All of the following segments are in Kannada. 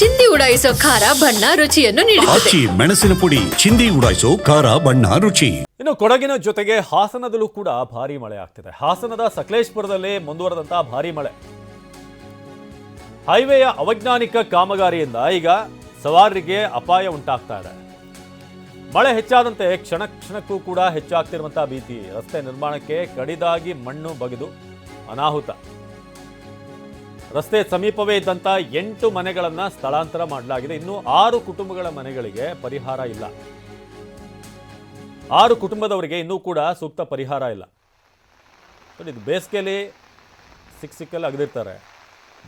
ಚಿಂದಿ ಉಡಾಯಿಸೋ ಖಾರ ಬಣ್ಣ ರುಚಿಯನ್ನು ನೀಡುತ್ತದೆ. ಆಚಿ ಮೆಣಸಿನ ಪುಡಿ ಚಿಂದಿ ಉಡಾಯಿಸೋ ಖಾರ ಬಣ್ಣ ರುಚಿ. ಇನ್ನು ಕೊಡಗಿನ ಜೊತೆಗೆ ಹಾಸನದಲ್ಲೂ ಕೂಡ ಭಾರಿ ಮಳೆ ಆಗ್ತಿದೆ. ಹಾಸನದ ಸಕಲೇಶ್ಪುರದಲ್ಲಿ ಮುಂದುವರೆದಂತಹ ಭಾರಿ ಮಳೆ. ಹೈವೇಯ ಅವೈಜ್ಞಾನಿಕ ಕಾಮಗಾರಿಯಿಂದ ಈಗ ಸವಾರರಿಗೆ ಅಪಾಯ ಉಂಟಾಗ್ತಾ ಇದೆ. ಮಳೆ ಹೆಚ್ಚಾದಂತೆ ಕ್ಷಣ ಕ್ಷಣಕ್ಕೂ ಕೂಡ ಹೆಚ್ಚಾಗ್ತಿರುವಂತಹ ಭೀತಿ. ರಸ್ತೆ ನಿರ್ಮಾಣಕ್ಕೆ ಕಡಿದಾಗಿ ಮಣ್ಣು ಬಗೆದು ಅನಾಹುತ. ರಸ್ತೆ ಸಮೀಪವೇ ಇದ್ದಂಥ ಎಂಟು ಮನೆಗಳನ್ನು ಸ್ಥಳಾಂತರ ಮಾಡಲಾಗಿದೆ. ಇನ್ನು ಆರು ಕುಟುಂಬಗಳ ಮನೆಗಳಿಗೆ ಪರಿಹಾರ ಇಲ್ಲ. ಆರು ಕುಟುಂಬದವರಿಗೆ ಇನ್ನೂ ಕೂಡ ಸೂಕ್ತ ಪರಿಹಾರ ಇಲ್ಲ. ಇದು ಬೇಸಿಗೆಯಲ್ಲಿ ಸಿಕ್ಕ ಸಿಕ್ಕಲ್ಲಿ ಅಗದಿರ್ತಾರೆ.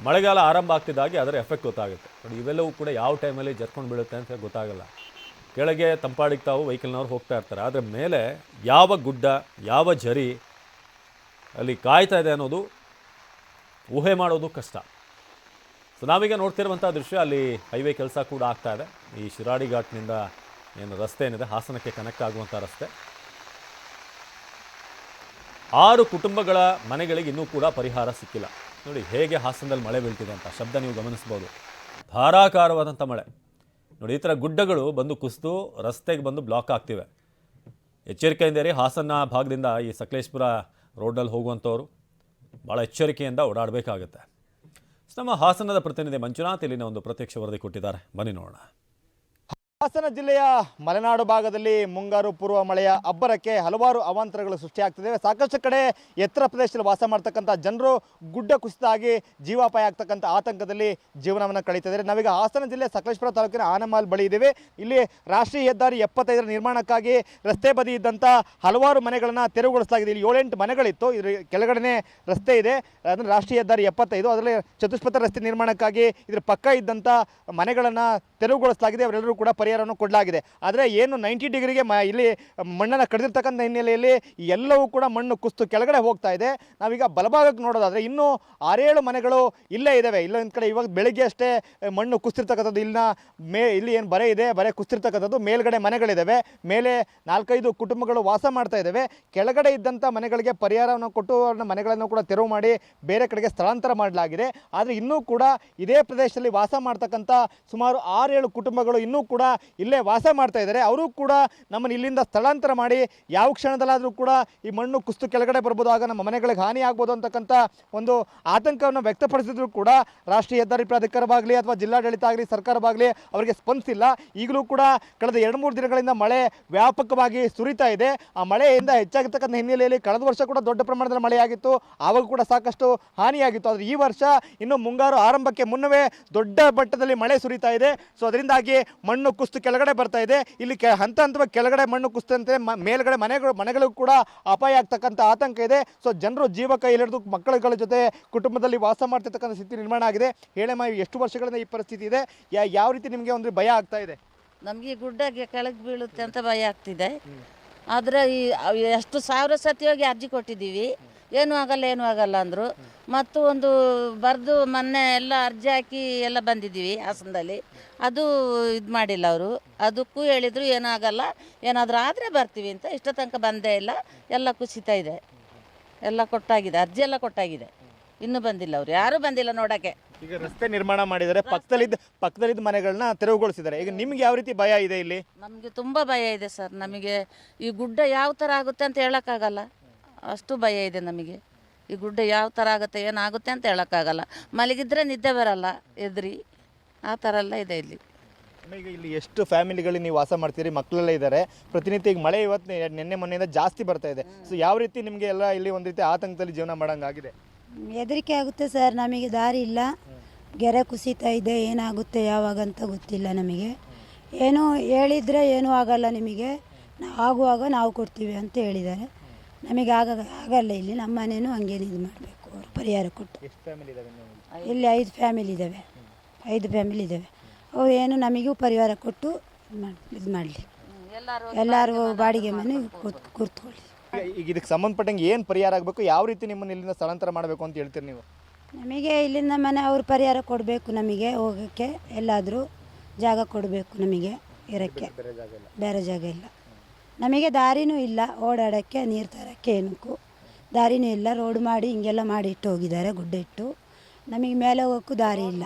ಮಳೆಗಾಲ ಆರಂಭ ಆಗ್ತಿದ್ದಾಗೆ ಅದರ ಎಫೆಕ್ಟ್ ಗೊತ್ತಾಗುತ್ತೆ. ನೋಡಿ, ಇವೆಲ್ಲವೂ ಕೂಡ ಯಾವ ಟೈಮಲ್ಲಿ ಜರ್ಕೊಂಡು ಬೀಳುತ್ತೆ ಅಂತ ಗೊತ್ತಾಗಲ್ಲ. ಕೆಳಗೆ ತಂಪಾಡಿಗೆ ತಾವು ವೆಹಿಕಲ್ನವ್ರು ಹೋಗ್ತಾ ಇರ್ತಾರೆ. ಆದರೆ ಮೇಲೆ ಯಾವ ಗುಡ್ಡ, ಯಾವ ಜರಿ ಅಲ್ಲಿ ಕಾಯ್ತಾ ಇದೆ ಅನ್ನೋದು ಊಹೆ ಮಾಡೋದು ಕಷ್ಟ. ಸೊ ನಾವೀಗ ನೋಡ್ತಿರುವಂಥ ದೃಶ್ಯ, ಅಲ್ಲಿ ಹೈವೇ ಕೆಲಸ ಕೂಡ ಆಗ್ತಾ ಇದೆ. ಈ ಶಿರಾಡಿ ಘಾಟ್ನಿಂದ ಏನು ರಸ್ತೆ ಏನಿದೆ, ಹಾಸನಕ್ಕೆ ಕನೆಕ್ಟ್ ಆಗುವಂಥ ರಸ್ತೆ. ಆರು ಕುಟುಂಬಗಳ ಮನೆಗಳಿಗೆ ಇನ್ನೂ ಕೂಡ ಪರಿಹಾರ ಸಿಕ್ಕಿಲ್ಲ. ನೋಡಿ, ಹೇಗೆ ಹಾಸನದಲ್ಲಿ ಮಳೆ ಬೀಳ್ತಿದೆ ಅಂತ ಶಬ್ದ ನೀವು ಗಮನಿಸ್ಬೋದು. ಧಾರಾಕಾರವಾದಂಥ ಮಳೆ. ನೋಡಿ, ಈ ಥರ ಗುಡ್ಡಗಳು ಬಂದು ಕುಸಿದು ರಸ್ತೆಗೆ ಬಂದು ಬ್ಲಾಕ್ ಆಗ್ತಿವೆ. ಎಚ್ಚರಿಕೆಯಿಂದ ರೀ ಹಾಸನ ಭಾಗದಿಂದ ಈ ಸಕಲೇಶ್ಪುರ ರೋಡಲ್ಲಿ ಹೋಗುವಂಥವ್ರು. ಭಾಳ ಎಚ್ಚರಿಕೆಯಿಂದ ಓಡಾಡಬೇಕಾಗತ್ತೆ. ನಮ್ಮ ಹಾಸನದ ಪ್ರತಿನಿಧಿ ಮಂಜುನಾಥ್ ಇಲ್ಲಿನ ಒಂದು ಪ್ರತ್ಯಕ್ಷ ವರದಿ ಕೊಟ್ಟಿದ್ದಾರೆ. ಬನ್ನಿ ನೋಡೋಣ. ಹಾಸನ ಜಿಲ್ಲೆಯ ಮಲೆನಾಡು ಭಾಗದಲ್ಲಿ ಮುಂಗಾರು ಪೂರ್ವ ಮಳೆಯ ಅಬ್ಬರಕ್ಕೆ ಹಲವಾರು ಅವಾಂತರಗಳು ಸೃಷ್ಟಿಯಾಗ್ತಿದೆ ಸಾಕಷ್ಟು ಕಡೆ ಎತ್ತರ ಪ್ರದೇಶದಲ್ಲಿ ವಾಸ ಮಾಡ್ತಕ್ಕಂಥ ಜನರು ಗುಡ್ಡ ಕುಸಿತ ಆಗಿ ಜೀವಾಪಾಯ ಆಗ್ತಕ್ಕಂಥ ಆತಂಕದಲ್ಲಿ ಜೀವನವನ್ನು ಕಳೀತಿದ್ದಾರೆ. ನಾವೀಗ ಹಾಸನ ಜಿಲ್ಲೆ ಸಕಲೇಶ್ಪುರ ತಾಲೂಕಿನ ಆನಮಾಲ್ ಬಳಿ ಇದ್ದೇವೆ. ಇಲ್ಲಿ ರಾಷ್ಟ್ರೀಯ ಹೆದ್ದಾರಿ ಎಪ್ಪತ್ತೈದರ ನಿರ್ಮಾಣಕ್ಕಾಗಿ ರಸ್ತೆ ಬದಿ ಇದ್ದಂಥ ಹಲವಾರು ಮನೆಗಳನ್ನು ತೆರವುಗೊಳಿಸಲಾಗಿದೆ. ಇಲ್ಲಿ ಏಳೆಂಟು ಮನೆಗಳಿತ್ತು. ಇದ್ರ ಕೆಳಗಡೆ ರಸ್ತೆ ಇದೆ. ಅಂದರೆ ರಾಷ್ಟ್ರೀಯ ಹೆದ್ದಾರಿ ಎಪ್ಪತ್ತೈದು. ಅದರಲ್ಲಿ ಚತುಷ್ಪಥ ರಸ್ತೆ ನಿರ್ಮಾಣಕ್ಕಾಗಿ ಇದ್ರ ಪಕ್ಕ ಇದ್ದಂಥ ಮನೆಗಳನ್ನು ತೆರವುಗೊಳಿಸಲಾಗಿದೆ. ಅವರೆಲ್ಲರೂ ಕೂಡ ಪರಿಹಾರವನ್ನು ಕೊಡಲಾಗಿದೆ. ಆದರೆ ಏನು ನೈಂಟಿ ಡಿಗ್ರಿಗೆ ಮ ಇಲ್ಲಿ ಮಣ್ಣನ್ನು ಕಡಿದಿರ್ತಕ್ಕಂಥ ಹಿನ್ನೆಲೆಯಲ್ಲಿ ಎಲ್ಲವೂ ಕೂಡ ಮಣ್ಣು ಕುಸ್ತು ಕೆಳಗಡೆ ಹೋಗ್ತಾ ಇದೆ. ನಾವೀಗ ಬಲಭಾಗಕ್ಕೆ ನೋಡೋದಾದರೆ ಇನ್ನೂ ಆರೇಳು ಮನೆಗಳು ಇಲ್ಲೇ ಇದ್ದಾವೆ ಇಲ್ಲೊಂದು ಕಡೆ ಇವಾಗ ಬೆಳಗ್ಗೆ ಅಷ್ಟೇ ಮಣ್ಣು ಕುಸ್ತಿರ್ತಕ್ಕಂಥದ್ದು ಇಲ್ಲಿನ ಮೇ ಇಲ್ಲಿ ಏನು ಬರೆ ಇದೆ, ಬರೆ ಕುಸ್ತಿರ್ತಕ್ಕಂಥದ್ದು ಮೇಲ್ಗಡೆ ಮನೆಗಳಿದ್ದಾವೆ ಮೇಲೆ ನಾಲ್ಕೈದು ಕುಟುಂಬಗಳು ವಾಸ ಮಾಡ್ತಾ ಇದ್ದಾವೆ ಕೆಳಗಡೆ ಇದ್ದಂಥ ಮನೆಗಳಿಗೆ ಪರಿಹಾರವನ್ನು ಕೊಟ್ಟು ಮನೆಗಳನ್ನು ಕೂಡ ತೆರವು ಮಾಡಿ ಬೇರೆ ಕಡೆಗೆ ಸ್ಥಳಾಂತರ ಮಾಡಲಾಗಿದೆ. ಆದರೆ ಇನ್ನೂ ಕೂಡ ಇದೇ ಪ್ರದೇಶದಲ್ಲಿ ವಾಸ ಮಾಡ್ತಕ್ಕಂಥ ಸುಮಾರು ಆರೇಳು ಕುಟುಂಬಗಳು ಇನ್ನೂ ಕೂಡ ಇಲ್ಲೇ ವಾಸ ಮಾಡ್ತಾ ಇದ್ದಾರೆ. ಅವರು ಕೂಡ ನಮ್ಮನ್ನು ಇಲ್ಲಿಂದ ಸ್ಥಳಾಂತರ ಮಾಡಿ ಯಾವ ಕ್ಷಣದಲ್ಲಾದರೂ ಕೂಡ ಈ ಮಣ್ಣು ಕುಸ್ತು ಕೆಳಗಡೆ ಬರ್ಬೋದು. ಆಗ ನಮ್ಮ ಮನೆಗಳಿಗೆ ಹಾನಿ ಆಗ್ಬೋದು ಅಂತಕ್ಕಂಥ ಒಂದು ಆತಂಕವನ್ನು ವ್ಯಕ್ತಪಡಿಸಿದ್ರು ಕೂಡ ರಾಷ್ಟ್ರೀಯ ಹೆದ್ದಾರಿ ಪ್ರಾಧಿಕಾರವಾಗಲಿ ಅಥವಾ ಜಿಲ್ಲಾಡಳಿತ ಆಗಲಿ ಸರ್ಕಾರವಾಗಲಿ ಅವರಿಗೆ ಸ್ಪಂದಿಸಿಲ್ಲ. ಈಗಲೂ ಕೂಡ ಕಳೆದ ಎರಡು ಮೂರು ದಿನಗಳಿಂದ ಮಳೆ ವ್ಯಾಪಕವಾಗಿ ಸುರಿತಾ ಇದೆ. ಆ ಮಳೆಯಿಂದ ಹೆಚ್ಚಾಗಿರ್ತಕ್ಕಂಥ ಹಿನ್ನೆಲೆಯಲ್ಲಿ ಕಳೆದ ವರ್ಷ ಕೂಡ ದೊಡ್ಡ ಪ್ರಮಾಣದಲ್ಲಿ ಮಳೆಯಾಗಿತ್ತು. ಆವಾಗ ಕೂಡ ಸಾಕಷ್ಟು ಹಾನಿಯಾಗಿತ್ತು. ಆದರೆ ಈ ವರ್ಷ ಇನ್ನು ಮುಂಗಾರು ಆರಂಭಕ್ಕೆ ಮುನ್ನವೇ ದೊಡ್ಡ ಮಟ್ಟದಲ್ಲಿ ಮಳೆ ಸುರಿತಾ ಇದೆ. ಸೊ ಅದರಿಂದಾಗಿ ಮಣ್ಣು ಕುಸ್ತು ಕೆಳಗಡೆ ಬರ್ತಾ ಇದೆ. ಇಲ್ಲಿ ಕೆ ಹಂತ ಹಂತವಾಗಿ ಕೆಳಗಡೆ ಮಣ್ಣು ಕುಸಿದಂತೆ ಮ ಮೇಲ್ಗಡೆ ಮನೆಗಳು ಮನೆಗಳಿಗೂ ಕೂಡ ಅಪಾಯ ಆಗ್ತಕ್ಕಂಥ ಆತಂಕ ಇದೆ. ಸೊ ಜನರು ಜೀವ ಕೈ ಹಿಡಿದು ಮಕ್ಕಳುಗಳ ಜೊತೆ ಕುಟುಂಬದಲ್ಲಿ ವಾಸ ಮಾಡ್ತಿರ್ತಕ್ಕಂಥ ಸ್ಥಿತಿ ನಿರ್ಮಾಣ ಆಗಿದೆ. ಹೇಳಮ್ಮ ಎಷ್ಟು ವರ್ಷಗಳಿಂದ ಈ ಪರಿಸ್ಥಿತಿ ಇದೆ? ಯಾ- ಯಾವ ರೀತಿ ನಿಮಗೆ ಒಂದು ಭಯ ಆಗ್ತಾ ಇದೆ? ನಮಗೆ ಗುಡ್ಡಕ್ಕೆ ಕೆಳಗೆ ಬೀಳುತ್ತೆ ಅಂತ ಭಯ ಆಗ್ತಿದೆ. ಆದರೆ ಈ ಎಷ್ಟು ಸಾವಿರ ಸತಿ ಹೋಗಿ ಅರ್ಜಿ ಕೊಟ್ಟಿದ್ದೀವಿ. ಏನೂ ಆಗಲ್ಲ ಏನೂ ಆಗಲ್ಲ ಅಂದರು. ಮತ್ತು ಒಂದು ಬರೆದು ಮೊನ್ನೆ ಎಲ್ಲ ಅರ್ಜಿ ಹಾಕಿ ಎಲ್ಲ ಬಂದಿದ್ದೀವಿ ಹಾಸನದಲ್ಲಿ. ಅದು ಇದು ಮಾಡಿಲ್ಲ ಅವರು. ಅದಕ್ಕೂ ಹೇಳಿದರು ಏನೂ ಆಗಲ್ಲ ಏನಾದರೂ ಆದರೆ ಬರ್ತೀವಿ ಅಂತ. ಇಷ್ಟ ತನಕ ಬಂದೇ ಇಲ್ಲ. ಎಲ್ಲ ಕುಸಿತ ಇದೆ. ಎಲ್ಲ ಕೊಟ್ಟಾಗಿದೆ. ಅರ್ಜಿ ಎಲ್ಲ ಕೊಟ್ಟಾಗಿದೆ. ಇನ್ನೂ ಬಂದಿಲ್ಲ ಅವರು. ಯಾರೂ ಬಂದಿಲ್ಲ ನೋಡೋಕ್ಕೆ. ಈಗ ರಸ್ತೆ ನಿರ್ಮಾಣ ಮಾಡಿದರೆ ಪಕ್ಕದಲ್ಲಿದ್ದ ಪಕ್ಕದಲ್ಲಿದ್ದ ಮನೆಗಳನ್ನ ತೆರವುಗೊಳಿಸಿದ್ದಾರೆ. ಈಗ ನಿಮ್ಗೆ ಯಾವ ರೀತಿ ಭಯ ಇದೆ ಇಲ್ಲಿ? ನಮಗೆ ತುಂಬ ಭಯ ಇದೆ ಸರ್. ನಮಗೆ ಈ ಗುಡ್ಡ ಯಾವ ಥರ ಆಗುತ್ತೆ ಅಂತ ಹೇಳೋಕ್ಕಾಗಲ್ಲ. ಅಷ್ಟು ಭಯ ಇದೆ ನಮಗೆ. ಈ ಗುಡ್ಡ ಯಾವ ಥರ ಆಗುತ್ತೆ ಏನಾಗುತ್ತೆ ಅಂತ ಹೇಳೋಕ್ಕಾಗಲ್ಲ. ಮಲಗಿದ್ರೆ ನಿದ್ದೆ ಬರಲ್ಲ ಎದ್ರಿ. ಆ ಥರ ಎಲ್ಲ ಇದೆ ಇಲ್ಲಿ. ಈಗ ಇಲ್ಲಿ ಎಷ್ಟು ಫ್ಯಾಮಿಲಿಗಳು ನೀವು ವಾಸ ಮಾಡ್ತೀರಿ? ಮಕ್ಕಳೆಲ್ಲ ಇದ್ದಾರೆ. ಪ್ರತಿನಿತ್ಯ ಈಗ ಮಳೆ ಇವತ್ತು ನಿನ್ನೆ ಮೊನ್ನೆಯಿಂದ ಜಾಸ್ತಿ ಬರ್ತಾ ಇದೆ. ಸೊ ಯಾವ ರೀತಿ ನಿಮಗೆ ಎಲ್ಲ ಇಲ್ಲಿ ಒಂದು ರೀತಿ ಆತಂಕದಲ್ಲಿ ಜೀವನ ಮಾಡೋಂಗಾಗಿದೆ? ಹೆದರಿಕೆ ಆಗುತ್ತೆ ಸರ್ ನಮಗೆ ದಾರಿ ಇಲ್ಲ. ಗೆರೆ ಕುಸಿತಾ ಇದೆ ಏನಾಗುತ್ತೆ ಯಾವಾಗ ಅಂತ ಗೊತ್ತಿಲ್ಲ ನಮಗೆ. ಏನೋ ಹೇಳಿದರೆ ಏನೂ ಆಗಲ್ಲ ನಿಮಗೆ. ನಾವು ಆಗುವಾಗ ನಾವು ಕೊಡ್ತೀವಿ ಅಂತ ಹೇಳಿದ್ದಾರೆ. ನಮಗೆ ಆಗ ಆಗಲ್ಲ ಇಲ್ಲಿ. ನಮ್ಮ ಮನೇನು ಹಂಗೇನು ಇದು ಮಾಡಬೇಕು ಅವರು. ಪರಿಹಾರ ಕೊಟ್ಟು. ಇಲ್ಲಿ ಐದು ಫ್ಯಾಮಿಲಿ ಇದ್ದಾವೆ ಐದು ಫ್ಯಾಮಿಲಿ ಇದ್ದಾವೆ ಅವ್ರು ಏನು ನಮಗೂ ಪರಿಹಾರ ಕೊಟ್ಟು ಇದು ಮಾಡಿ ಇದು ಮಾಡಲಿ. ಎಲ್ಲರೂ ಬಾಡಿಗೆ ಮನೆ ಕೂತ್ ಕೂತ್ಕೊಳ್ಳಿ. ಈಗ ಈಗ ಇದಕ್ಕೆ ಸಂಬಂಧಪಟ್ಟಂಗೆ ಏನು ಪರಿಹಾರ ಆಗಬೇಕು? ಯಾವ ರೀತಿ ನಿಮ್ಮನ್ನು ಇಲ್ಲಿಂದ ಸ್ಥಳಾಂತರ ಮಾಡಬೇಕು ಅಂತ ಹೇಳ್ತೀರಿ ನೀವು? ನಮಗೆ ಇಲ್ಲಿಂದ ಮನೆ ಅವ್ರು ಪರಿಹಾರ ಕೊಡಬೇಕು ನಮಗೆ ಹೋಗೋಕ್ಕೆ. ಎಲ್ಲಾದರೂ ಜಾಗ ಕೊಡಬೇಕು ನಮಗೆ ಇರೋಕ್ಕೆ. ಬೇರೆ ಜಾಗ ಇಲ್ಲ. ನಮಗೆ ದಾರಿನೂ ಇಲ್ಲ. ಓಡಾಡೋಕ್ಕೆ ನೀರು ತರೋಕ್ಕೆ ಏನಕ್ಕೂ. ದಾರಿನೂ ಇಲ್ಲ. ರೋಡ್ ಮಾಡಿ ಹಿಂಗೆಲ್ಲ ಮಾಡಿ ಇಟ್ಟು ಹೋಗಿದ್ದಾರೆ ಗುಡ್ಡ ಇಟ್ಟು. ನಮಗೆ ಮೇಲೆ ಹೋಗೋಕ್ಕೂ ದಾರಿ ಇಲ್ಲ.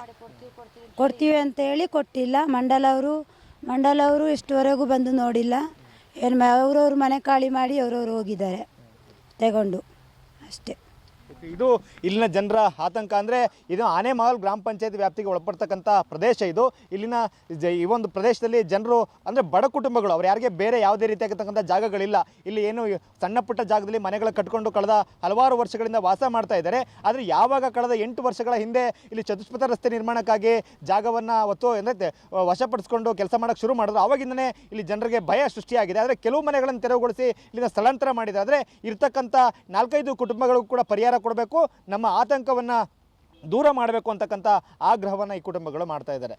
ಕೊಡ್ತೀವಿ ಅಂತೇಳಿ ಕೊಟ್ಟಿಲ್ಲ. ಮಂಡಲ ಕೊಟ್ಟಿಲ್ಲ ಮಂಡಲವರು ಮಂಡಲವರು ಇಷ್ಟುವರೆಗೂ ಬಂದು ನೋಡಿಲ್ಲ. ಏನು ಅವ್ರವ್ರ ಮನೆ ಖಾಲಿ ಮಾಡಿ ಅವ್ರವ್ರು ಹೋಗಿದ್ದಾರೆ. ತಗೊಂಡು. ಅಷ್ಟೇ. ಇದು ಇಲ್ಲಿನ ಜನರ ಆತಂಕ ಅಂದರೆ ಇದು ಆನೆಮಹಲ್ ಗ್ರಾಮ ಪಂಚಾಯತ್ ವ್ಯಾಪ್ತಿಗೆ ಒಳಪಡ್ತಕ್ಕಂಥ ಪ್ರದೇಶ ಇದು. ಇಲ್ಲಿನ ಜ- ಈ ಒಂದು ಪ್ರದೇಶದಲ್ಲಿ ಜನರು ಅಂದರೆ ಬಡ ಕುಟುಂಬಗಳು, ಅವ್ರು ಯಾರಿಗೆ ಬೇರೆ ಯಾವುದೇ ರೀತಿಯಾಗಿರ್ತಕ್ಕಂಥ ಜಾಗಗಳಿಲ್ಲ. ಇಲ್ಲಿ ಏನು ಸಣ್ಣ ಪುಟ್ಟ ಜಾಗದಲ್ಲಿ ಮನೆಗಳ ಕಟ್ಕೊಂಡು ಕಳೆದ ಹಲವಾರು ವರ್ಷಗಳಿಂದ ವಾಸ ಮಾಡ್ತಾ ಇದ್ದಾರೆ. ಆದರೆ ಯಾವಾಗ ಕಳೆದ ಎಂಟು ವರ್ಷಗಳ ಹಿಂದೆ ಇಲ್ಲಿ ಚತುಷ್ಪಥ ರಸ್ತೆ ನಿರ್ಮಾಣಕ್ಕಾಗಿ ಜಾಗವನ್ನು ಒತ್ತು ಅಂದರೆ ವಶಪಡಿಸ್ಕೊಂಡು ಕೆಲಸ ಮಾಡೋಕ್ಕೆ ಶುರು ಮಾಡಿದ್ರು. ಆವಾಗಿಂದನೇ ಇಲ್ಲಿ ಜನರಿಗೆ ಭಯ ಸೃಷ್ಟಿಯಾಗಿದೆ. ಆದರೆ ಕೆಲವು ಮನೆಗಳನ್ನು ತೆರವುಗೊಳಿಸಿ ಇಲ್ಲಿನ ಸ್ಥಳಾಂತರ ಮಾಡಿದೆ ಆದರೆ ಇರ್ತಕ್ಕಂಥ ನಾಲ್ಕೈದು ಕುಟುಂಬಗಳಿಗೂ ಕೂಡ ಕೊಡಬೇಕು ನಮ್ಮ ಆತಂಕವನ್ನು ದೂರ ಮಾಡಬೇಕು ಅಂತಕ್ಕಂಥ ಆಗ್ರಹವನ್ನು ಈ ಕುಟುಂಬಗಳು ಮಾಡ್ತಾ ಇದ್ದಾರೆ.